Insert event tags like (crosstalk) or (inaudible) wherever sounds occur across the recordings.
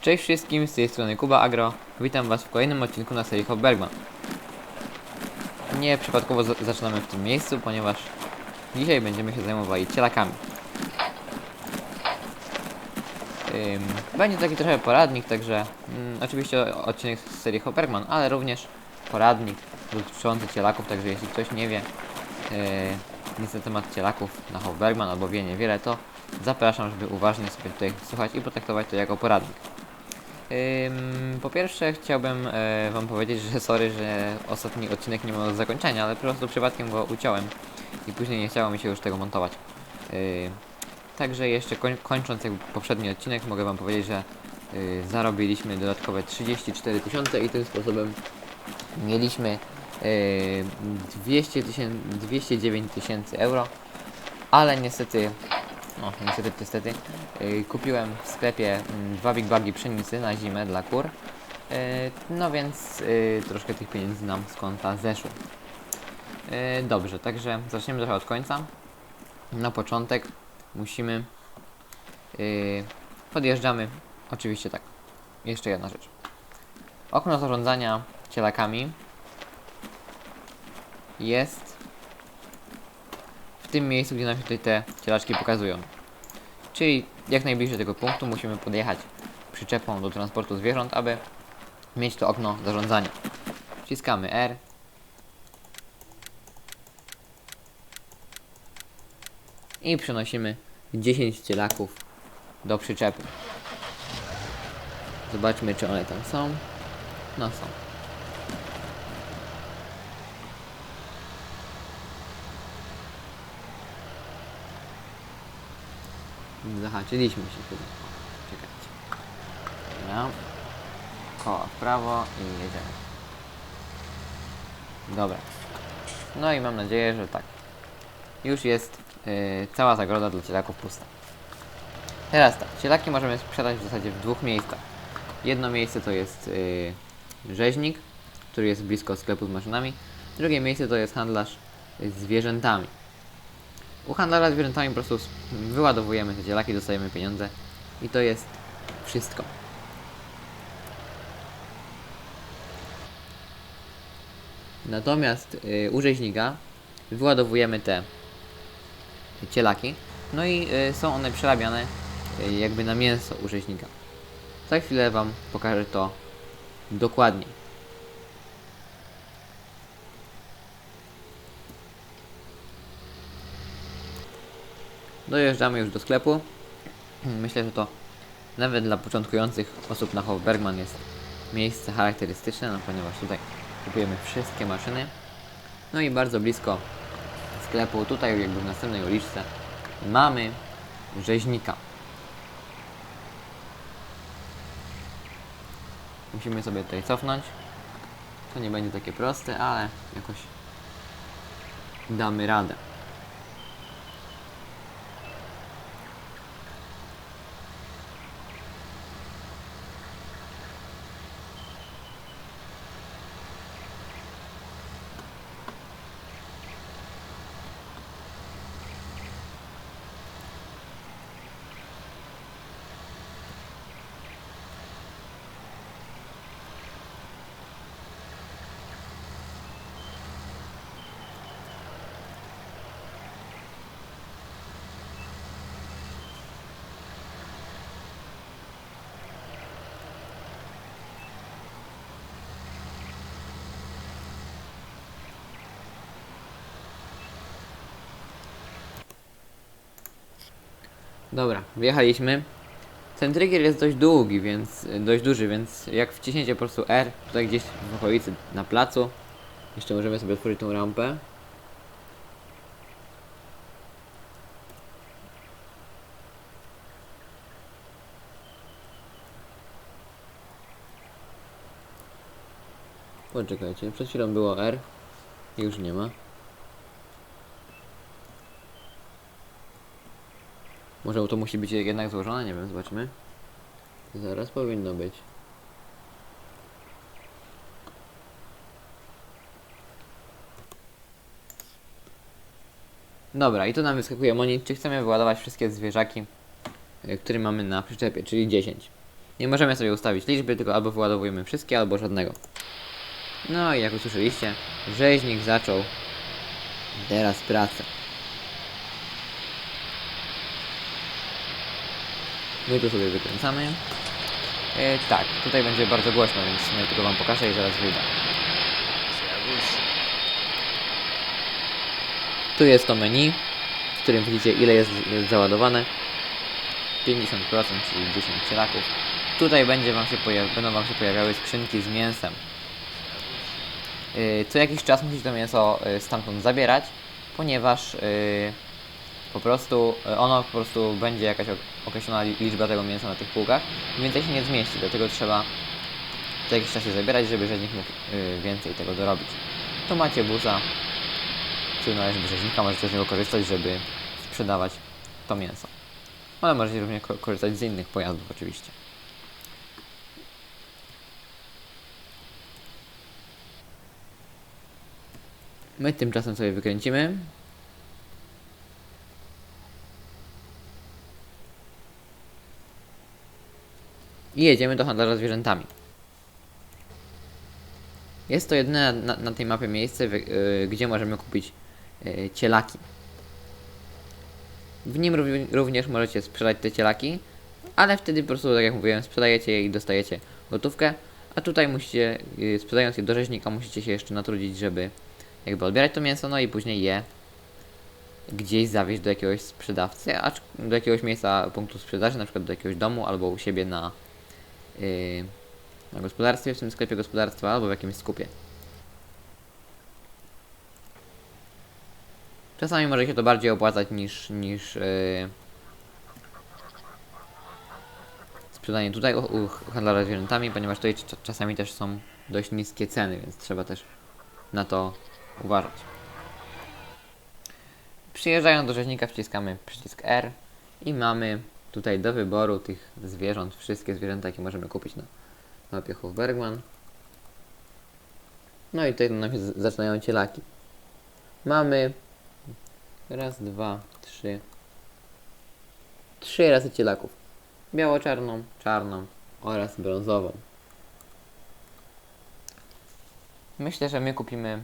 Cześć wszystkim, z tej strony Kuba Agro. Witam Was w kolejnym odcinku na serii Hopbergman. Nie przypadkowo za- zaczynamy w tym miejscu, ponieważ dzisiaj będziemy się zajmowali cielakami. Ym, będzie taki trochę poradnik, także mm, oczywiście odcinek z serii Hopbergman, ale również poradnik dotyczący cielaków, także jeśli ktoś nie wie yy, nic na temat cielaków na Hopbergman albo wie niewiele, to zapraszam, żeby uważnie sobie tutaj słuchać i potraktować to jako poradnik. Ym, po pierwsze chciałbym e, wam powiedzieć, że sorry, że ostatni odcinek nie ma zakończenia, ale po prostu przypadkiem go uciąłem i później nie chciało mi się już tego montować. Także jeszcze koń, kończąc jakby poprzedni odcinek mogę wam powiedzieć, że yy, zarobiliśmy dodatkowe 34 tysiące i tym sposobem mieliśmy yy, 200 tysięcy, 209 tysięcy euro, ale niestety no, niestety, niestety. Yy, kupiłem w sklepie mm, dwa big bagi pszenicy na zimę dla kur. Yy, no więc yy, troszkę tych pieniędzy nam z konta zeszło. Dobrze, także zaczniemy trochę od końca. Na początek musimy. Podjeżdżamy. Oczywiście tak. Jeszcze jedna rzecz. Okno zarządzania cielakami jest tym miejscu, gdzie nam się tutaj te cielaczki pokazują. Czyli jak najbliżej tego punktu musimy podjechać przyczepą do transportu zwierząt, aby mieć to okno zarządzania. Wciskamy R. I przenosimy 10 cielaków do przyczepy. Zobaczmy, czy one tam są. No są. Zahaczyliśmy się chyba. Czekajcie. Dobra. Koło w prawo i jedziemy. Dobra. No i mam nadzieję, że tak. Już jest yy, cała zagroda dla cielaków pusta. Teraz tak, cielaki możemy sprzedać w zasadzie w dwóch miejscach. Jedno miejsce to jest yy, rzeźnik, który jest blisko sklepu z maszynami. Drugie miejsce to jest handlarz z zwierzętami. U handlarza zwierzętami po prostu wyładowujemy te cielaki, dostajemy pieniądze i to jest wszystko. Natomiast y, u rzeźnika wyładowujemy te cielaki, no i y, są one przerabiane y, jakby na mięso u rzeźnika. Za chwilę Wam pokażę to dokładniej. Dojeżdżamy już do sklepu. Myślę, że to nawet dla początkujących osób na Hofbergman jest miejsce charakterystyczne, no ponieważ tutaj kupujemy wszystkie maszyny. No i bardzo blisko sklepu, tutaj jakby w następnej uliczce, mamy rzeźnika. Musimy sobie tutaj cofnąć. To nie będzie takie proste, ale jakoś damy radę. Dobra, wjechaliśmy. Ten trigger jest dość długi, więc dość duży, więc jak wciśniecie po prostu R tutaj gdzieś w okolicy na placu, jeszcze możemy sobie otworzyć tą rampę. Poczekajcie, przed chwilą było R, już nie ma. Może to musi być jednak złożone? Nie wiem, zobaczmy. Zaraz powinno być. Dobra, i tu nam wyskakuje monit, czy chcemy wyładować wszystkie zwierzaki, y, które mamy na przyczepie, czyli 10. Nie możemy sobie ustawić liczby, tylko albo wyładowujemy wszystkie, albo żadnego. No i jak usłyszeliście, rzeźnik zaczął teraz pracę. My tu sobie wykręcamy. E, tak, tutaj będzie bardzo głośno, więc ja tylko wam pokażę i zaraz wyjdę. Tu jest to menu, w którym widzicie ile jest, jest załadowane. 50%, czyli 10 cielaków. Tutaj będzie wam się będą wam się pojawiały skrzynki z mięsem. Yy, co jakiś czas musicie to mięso yy, stamtąd zabierać, ponieważ yy, po prostu yy, ono po prostu będzie jakaś ok- określona li- liczba tego mięsa na tych półkach, więcej się nie zmieści, dlatego trzeba co jakiś czas je zabierać, żeby rzeźnik mógł yy, więcej tego dorobić. Tu macie buza, który należy do rzeźnika, możecie z niego korzystać, żeby sprzedawać to mięso. Ale możecie również ko- korzystać z innych pojazdów oczywiście. My tymczasem sobie wykręcimy. I jedziemy do handlarza zwierzętami. Jest to jedyne na, na tej mapie miejsce, y, gdzie możemy kupić y, cielaki. W nim również możecie sprzedać te cielaki, ale wtedy po prostu, tak jak mówiłem, sprzedajecie je i dostajecie gotówkę, a tutaj musicie, y, sprzedając je do rzeźnika, musicie się jeszcze natrudzić, żeby jakby odbierać to mięso, no i później je gdzieś zawieźć do jakiegoś sprzedawcy, do jakiegoś miejsca punktu sprzedaży, na przykład do jakiegoś domu albo u siebie na, yy, na gospodarstwie, w tym sklepie gospodarstwa albo w jakimś skupie. Czasami może się to bardziej opłacać niż, niż yy, sprzedanie tutaj u, u handlarza zwierzętami, ponieważ tutaj cz- czasami też są dość niskie ceny, więc trzeba też na to uważać. Przyjeżdżając do rzeźnika wciskamy przycisk R i mamy tutaj do wyboru tych zwierząt, wszystkie zwierzęta jakie możemy kupić na mapie Hofbergman. No i tutaj nam się zaczynają cielaki. Mamy raz, dwa, trzy, trzy rasy cielaków. Biało-czarną, czarną oraz brązową. Myślę, że my kupimy.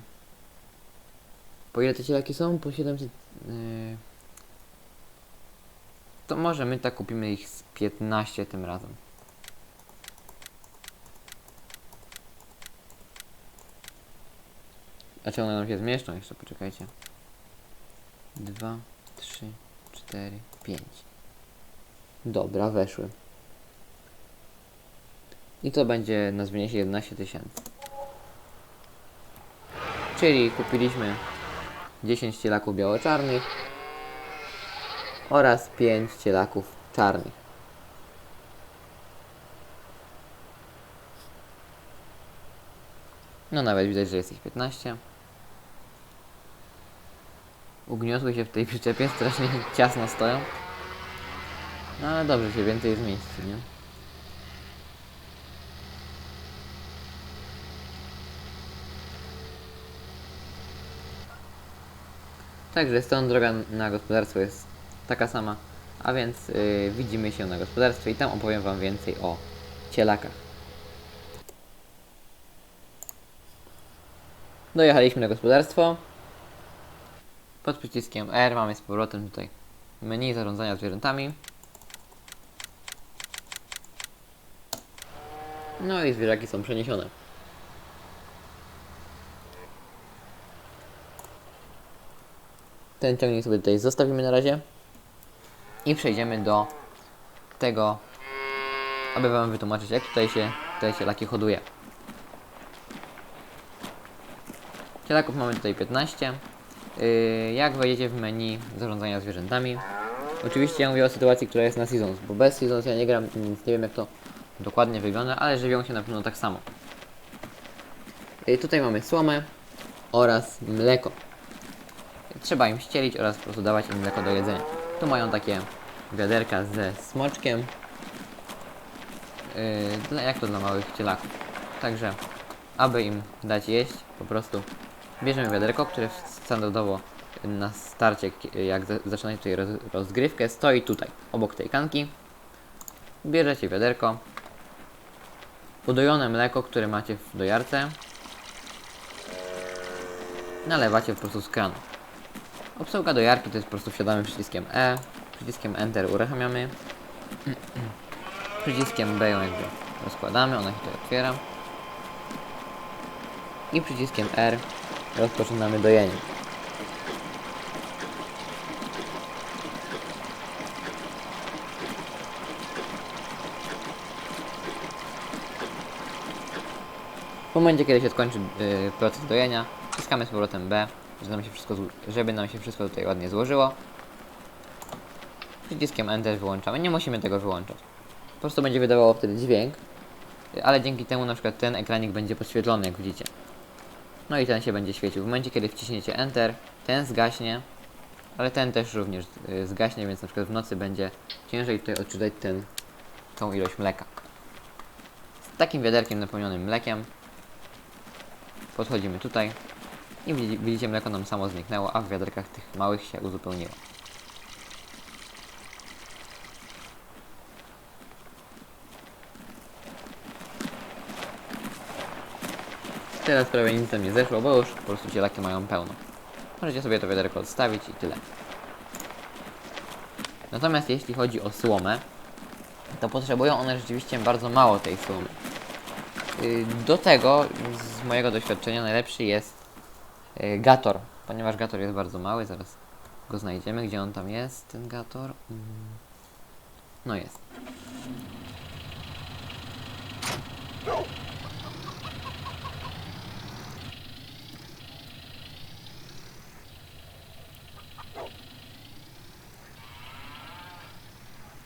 Po ile te cielaki są? Po 700. Yy... To może my tak kupimy ich z 15 tym razem. A czy one nam się zmieszczą? Jeszcze poczekajcie. 2, 3, 4, 5. Dobra, weszły. I to będzie na zmianie się 11 tysięcy. Czyli kupiliśmy 10 cielaków biało-czarnych oraz 5 cielaków czarnych. No nawet widać, że jest ich 15. Ugniosły się w tej przyczepie, (laughs) strasznie ciasno stoją. No ale dobrze się więcej zmieści, nie? Także stąd droga na gospodarstwo jest taka sama, a więc yy, widzimy się na gospodarstwie i tam opowiem Wam więcej o cielakach. Dojechaliśmy na gospodarstwo. Pod przyciskiem R mamy z powrotem tutaj menu zarządzania zwierzętami. No i zwierzaki są przeniesione. Ten ciągnik sobie tutaj zostawimy na razie. I przejdziemy do tego, aby Wam wytłumaczyć, jak tutaj się te cielaki hoduje. Cielaków mamy tutaj 15. Yy, jak wejdziecie w menu zarządzania zwierzętami. Oczywiście ja mówię o sytuacji, która jest na Seasons, bo bez Seasons ja nie gram, więc nie wiem jak to dokładnie wygląda, ale żywią się na pewno tak samo. Yy, tutaj mamy słomę oraz mleko. Trzeba im ścielić oraz po prostu dawać im mleko do jedzenia. Tu mają takie wiaderka ze smoczkiem. Yy, jak to dla małych cielaków. Także, aby im dać jeść, po prostu bierzemy wiaderko, które standardowo na starcie, jak za- zaczynacie tutaj roz, rozgrywkę, stoi tutaj, obok tej kanki. Bierzecie wiaderko Udojone mleko, które macie w dojarce, nalewacie po prostu z kranu. Obsługa dojarki to jest po prostu wsiadamy przyciskiem E, przyciskiem Enter uruchamiamy, przyciskiem B ją jakby rozkładamy, ona się tutaj otwiera. I przyciskiem R rozpoczynamy dojenie. W momencie, kiedy się skończy y, proces dojenia, wciskamy z powrotem B, żeby nam, się wszystko, żeby nam się wszystko tutaj ładnie złożyło. Przyciskiem Enter wyłączamy. Nie musimy tego wyłączać. Po prostu będzie wydawało wtedy dźwięk, ale dzięki temu na przykład ten ekranik będzie podświetlony, jak widzicie. No i ten się będzie świecił. W momencie, kiedy wciśniecie Enter, ten zgaśnie, ale ten też również y, zgaśnie, więc na przykład w nocy będzie ciężej tutaj odczytać ten, tą ilość mleka. Z takim wiaderkiem napełnionym mlekiem podchodzimy tutaj i widzi- widzicie mleko nam samo zniknęło, a w wiaderkach tych małych się uzupełniło. Teraz prawie nic tam nie zeszło, bo już po prostu cielaki mają pełno. Możecie sobie to wiaderko odstawić i tyle. Natomiast jeśli chodzi o słomę, to potrzebują one rzeczywiście bardzo mało tej słomy. Y, Do tego, z mojego doświadczenia, najlepszy jest Gator, ponieważ Gator jest bardzo mały, zaraz go znajdziemy. Gdzie on tam jest, ten Gator? Mm. No jest.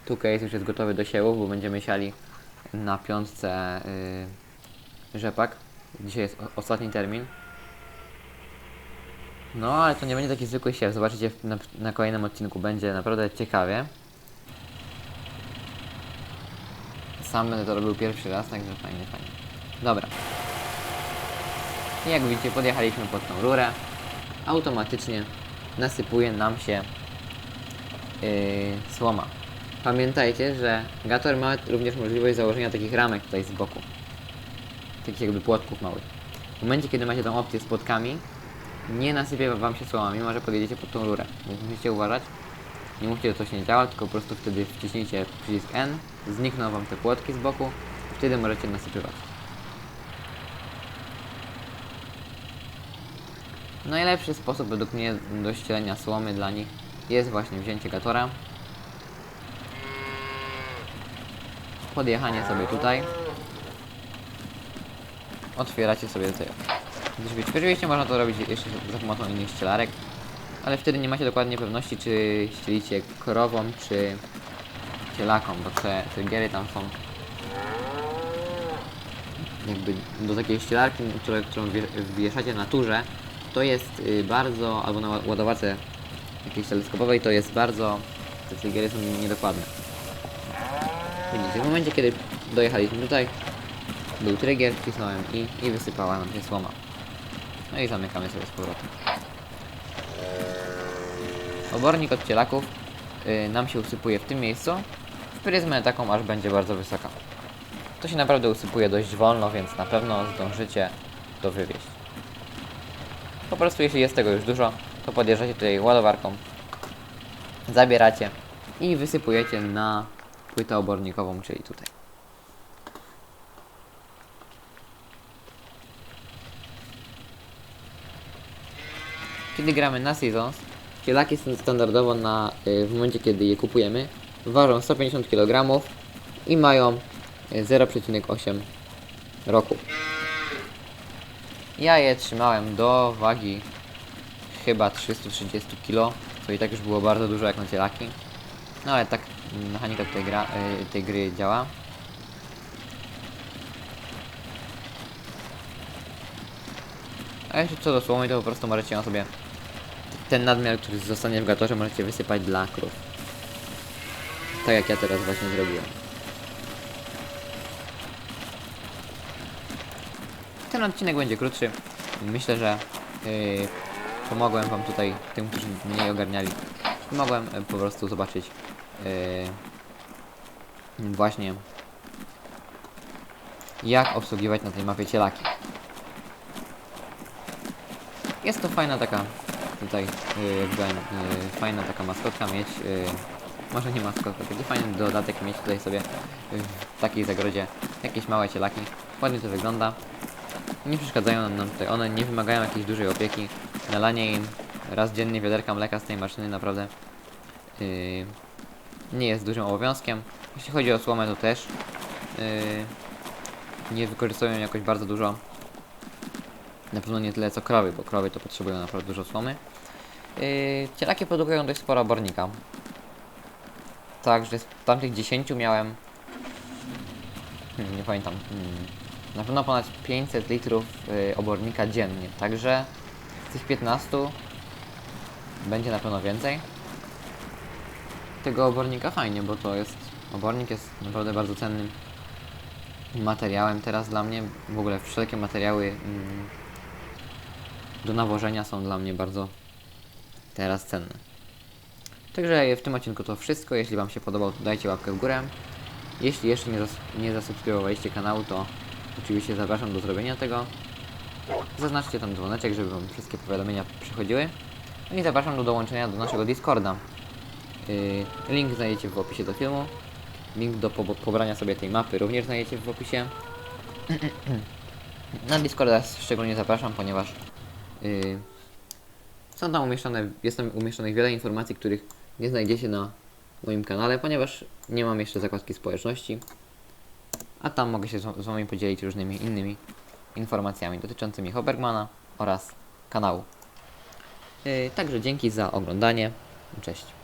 Tu case już jest gotowy do siewów, bo będziemy siali na piątce y, rzepak. Dzisiaj jest ostatni termin. No, ale to nie będzie taki zwykły siew. Zobaczycie w- na, na kolejnym odcinku. Będzie naprawdę ciekawie. Sam będę to robił pierwszy raz, także fajnie, fajnie. Dobra. I jak widzicie, podjechaliśmy pod tą rurę. Automatycznie nasypuje nam się yy, słoma. Pamiętajcie, że Gator ma również możliwość założenia takich ramek tutaj z boku. Takich jakby płotków małych. W momencie, kiedy macie tą opcję z płotkami, nie nasypie wam się słoma, mimo że podjedziecie pod tą rurę. Więc musicie uważać. Nie mówcie, że coś nie działa, tylko po prostu wtedy wciśnijcie przycisk N, znikną wam te płotki z boku i wtedy możecie nasypywać. Najlepszy sposób według mnie do ścielenia słomy dla nich jest właśnie wzięcie gatora, podjechanie sobie tutaj, otwieracie sobie tutaj drzwi. Oczywiście można to robić jeszcze za pomocą innych ścielarek, ale wtedy nie macie dokładnie pewności, czy ścielicie krową, czy cielaką, bo te, te giery tam są jakby do takiej ścielarki, którą wie- wieszacie na turze, to jest y, bardzo, albo na ła- ładowarce jakiejś teleskopowej, to jest bardzo, te triggery są niedokładne. Widzicie, w momencie kiedy dojechaliśmy tutaj, był trigger, wcisnąłem i, i wysypała nam się słoma. No i zamykamy sobie z powrotem. Obornik od cielaków y, nam się usypuje w tym miejscu, w pryzmę taką aż będzie bardzo wysoka. To się naprawdę usypuje dość wolno, więc na pewno zdążycie to wywieźć. Po prostu jeśli jest tego już dużo, to podjeżdżacie tutaj ładowarką, zabieracie i wysypujecie na płytę obornikową, czyli tutaj. Kiedy gramy na Seasons, kielaki są standardowo na, y, w momencie kiedy je kupujemy, ważą 150 kg i mają y, 0,8 roku. Ja je trzymałem do wagi chyba 330 kg, co i tak już było bardzo dużo jak na cielaki. No ale tak mechanika tej, gra, y, tej gry działa. A jeszcze co do słomy, to po prostu możecie ją sobie ten nadmiar, który zostanie w gatorze, możecie wysypać dla krów. Tak jak ja teraz właśnie zrobiłem. Ten odcinek będzie krótszy. Myślę, że yy, pomogłem wam tutaj, tym, którzy mniej ogarniali. Pomogłem y, po prostu zobaczyć yy, właśnie jak obsługiwać na tej mapie cielaki. Jest to fajna taka tutaj y, jakby fajna taka maskotka mieć. y, Może nie maskotka, taki fajny dodatek mieć tutaj sobie y, w takiej zagrodzie jakieś małe cielaki. Ładnie to wygląda. Nie przeszkadzają nam, tutaj one, nie wymagają jakiejś dużej opieki. Nalanie im raz dziennie wiaderka mleka z tej maszyny naprawdę nie jest dużym obowiązkiem. Jeśli chodzi o słomę to też nie wykorzystują jakoś bardzo dużo. Na pewno nie tyle co krowy, bo krowy to potrzebują naprawdę dużo słomy. Yy, cielaki produkują dość sporo obornika. Także z tamtych 10 miałem Hmm, nie pamiętam. Hmm. Na pewno ponad 500 litrów y, obornika dziennie. Także z tych 15 będzie na pewno więcej. Tego obornika fajnie, bo to jest. Obornik jest naprawdę bardzo cennym materiałem teraz dla mnie. W ogóle wszelkie materiały mm, do nawożenia są dla mnie bardzo teraz cenne. Także w tym odcinku to wszystko. Jeśli Wam się podobał, to dajcie łapkę w górę. Jeśli jeszcze nie, zas nie zasubskrybowaliście kanału, to oczywiście zapraszam do zrobienia tego. Zaznaczcie tam dzwoneczek, żeby Wam wszystkie powiadomienia przychodziły. No i zapraszam do dołączenia do naszego Discorda. Yy, link znajdziecie w opisie do filmu. Link do po pobrania sobie tej mapy również znajdziecie w opisie. (clears throat) Na Discorda szczególnie zapraszam, ponieważ są tam umieszczone, jest tam umieszczonych wiele informacji, których nie znajdziecie na moim kanale, ponieważ nie mam jeszcze zakładki społeczności. A tam mogę się z z wami podzielić różnymi innymi informacjami dotyczącymi Hobergmana oraz kanału. Yy, także dzięki za oglądanie. Cześć.